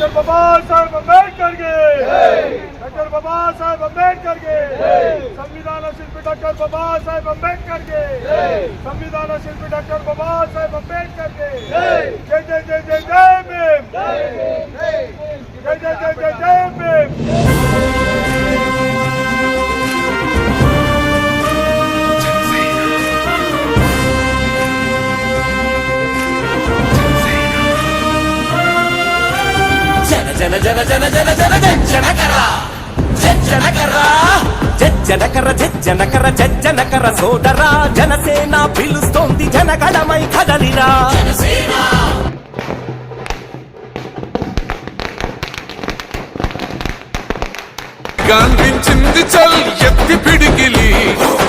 ಅಂಬೇಡ್ಕರ್ಗೆ doctor Baba Saheb ಅಂಬೇಡ್ಕರ್ಗೆ ಸಂವಿಧಾನ ಶಿಲ್ಪಿ ಡಾಕ್ಟರ್ ಬಾಬಾ ಸಾಹೇಬ್ ಅಂಬೇಡ್ಕರ್ಗೆ ಸಂವಿಧಾನ ಶಿಲ್ಪಿ ಡಾಕ್ಟರ್ ಬಾಬಾ ಸಾಹೇಬ್ ಅಂಬೇಡ್ಕರ್ಗೆ ಜೈ ಜೈ ಜೈ ಜೈ ಜೈ ಭೀಮ್ ಜೈ ಜೈ ಜೈ ಜೈ ಜೈ ಭೀಮ್ జన జన జన జన జన జన జనకర జనకర జనకర జనకర జనకర సోదరా జనసేన పిలుస్తోంది జనగణమై కదలిరా. గాంధించింది చల్ ఎత్తి పిడికిలి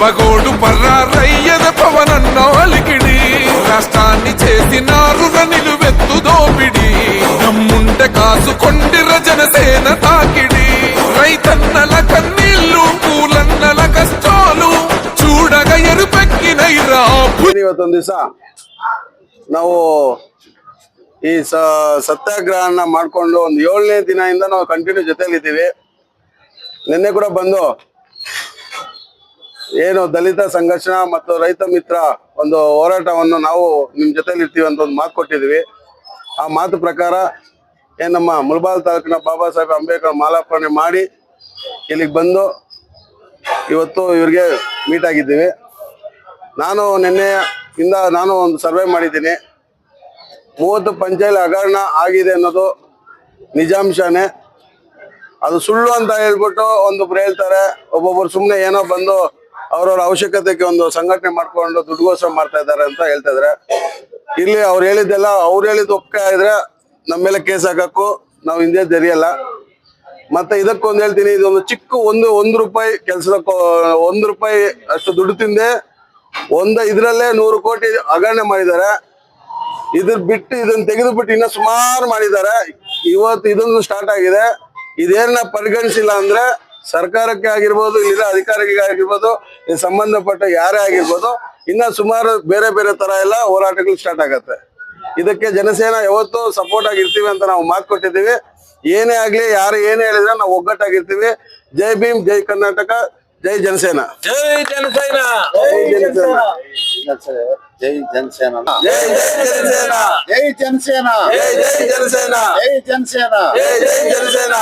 పగోడు పర్రారయ్యద పవనన్న దమ్ముంటే కాసుకొండిర జనసేన తాకిడి రైతన్నల కన్నీళ్లు పూలన్నల కష్టాలు చూడగ ఎరుపెక్కినైరా ಏನ್ ಇವತ್ತೊಂದ್ ದಿವಸ ನಾವು ಈ ಸ ಸತ್ಯಾಗ್ರಹನ ಮಾಡ್ಕೊಂಡು ಒಂದು ಏಳನೇ ದಿನದಿಂದ ನಾವು ಕಂಟಿನ್ಯೂ ಜೊತೆಲಿದ್ದೀವಿ ನಿನ್ನೆ ಕೂಡ ಬಂದು ಏನು ದಲಿತ ಸಂಘರ್ಷಣ ಮತ್ತು ರೈತ ಮಿತ್ರ ಒಂದು ಹೋರಾಟವನ್ನು ನಾವು ನಿಮ್ ಜೊತೆಲಿ ಇರ್ತೀವಿ ಅಂತ ಒಂದು ಮಾತು ಕೊಟ್ಟಿದ್ವಿ ಆ ಮಾತು ಪ್ರಕಾರ ಏನ್ ನಮ್ಮ ಮುಳಬಾಲ್ ತಾಲೂಕಿನ ಬಾಬಾ ಸಾಹೇಬ್ ಅಂಬೇಡ್ಕರ್ ಮಾಲಾರ್ಪಣೆ ಮಾಡಿ ಇಲ್ಲಿಗೆ ಬಂದು ಇವತ್ತು ಇವ್ರಿಗೆ ಮೀಟ್ ಆಗಿದ್ದೀವಿ. ನಾನು ನಿನ್ನೆ ನಾನು ಒಂದು ಸರ್ವೆ ಮಾಡಿದ್ದೀನಿ. ಮೂವತ್ತು ಪಂಚಾಯತ್ ಹಗರಣ ಆಗಿದೆ ಅನ್ನೋದು ನಿಜಾಂಶನೇ. ಅದು ಸುಳ್ಳು ಅಂತ ಹೇಳ್ಬಿಟ್ಟು ಒಂದೊಬ್ರು ಹೇಳ್ತಾರೆ, ಒಬ್ಬೊಬ್ರು ಸುಮ್ಮನೆ ಏನೋ ಬಂದು ಅವ್ರವ್ರ ಅವಶ್ಯಕತೆಗೆ ಒಂದು ಸಂಘಟನೆ ಮಾಡ್ಕೊಂಡು ದುಡ್ಡುಗೋಸ್ಕರ ಮಾಡ್ತಾ ಇದ್ದಾರೆ ಅಂತ ಹೇಳ್ತಾ ಇದ್ರೆ ಇಲ್ಲಿ ಅವ್ರು ಹೇಳಿದ್ದೆಲ್ಲ, ಅವ್ರು ಹೇಳಿದ್ದು ಒಪ್ಪಿಗೆ ಇದ್ರೆ ನಮ್ಮ ಮೇಲೆ ಕೇಸ್ ಹಾಕಕ್ಕೂ ನಾವು ಹಿಂದೆ ತೆರೆಯಲ್ಲ. ಮತ್ತೆ ಇದಕ್ಕೊಂದು ಹೇಳ್ತೀನಿ ಇದೊಂದು ಚಿಕ್ಕ ಒಂದು ಒಂದು ರೂಪಾಯಿ ಕೆಲಸದ ಒಂದು ರೂಪಾಯಿ ಅಷ್ಟು ದುಡ್ಡು ತಿಂದೆ, ಒಂದ ಇದರಲ್ಲೇ ನೂರು ಕೋಟಿ ಹಗರಣೆ ಮಾಡಿದ್ದಾರೆ. ಇದ್ರ ಬಿಟ್ಟು ಇದನ್ನ ತೆಗೆದು ಬಿಟ್ಟು ಇನ್ನ ಸುಮಾರು ಮಾಡಿದ್ದಾರೆ. ಇವತ್ತು ಇದೊಂದು ಸ್ಟಾರ್ಟ್ ಆಗಿದೆ. ಇದೇನ ಪರಿಗಣಿಸಿಲ್ಲ ಅಂದ್ರೆ ಸರ್ಕಾರಕ್ಕೆ ಆಗಿರ್ಬೋದು ಇಲ್ಲಿನ ಅಧಿಕಾರಿಗೆ ಆಗಿರ್ಬೋದು ಸಂಬಂಧಪಟ್ಟ ಯಾರೇ ಆಗಿರ್ಬೋದು, ಇನ್ನ ಸುಮಾರು ಬೇರೆ ಬೇರೆ ತರ ಎಲ್ಲ ಹೋರಾಟಗಳು ಸ್ಟಾರ್ಟ್ ಆಗತ್ತೆ. ಇದಕ್ಕೆ ಜನಸೇನ ಯಾವತ್ತೂ ಸಪೋರ್ಟ್ ಆಗಿರ್ತೀವಿ ಅಂತ ನಾವು ಮಾತು ಕೊಟ್ಟಿದ್ದೀವಿ. ಏನೇ ಆಗ್ಲಿ ಯಾರು ಏನೇ ಹೇಳಿದ್ರೆ ನಾವು ಒಗ್ಗಟ್ಟಾಗಿರ್ತೀವಿ. ಜೈ ಭೀಮ್ ಜೈ ಕರ್ನಾಟಕ ಜೈ ಜನಸೇನಾ. ಜೈ ಜನಸೇನ. ಜೈ ಜನಸೇನಾ. ಜೈ ಜನಸೇನಾ. ಜೈ ಜನಸೇನಾ. ಜೈ ಜನಸೇನಾ. ಜೈ ಜನಸೇನಾ. ಜೈ ಜನಸೇನಾ.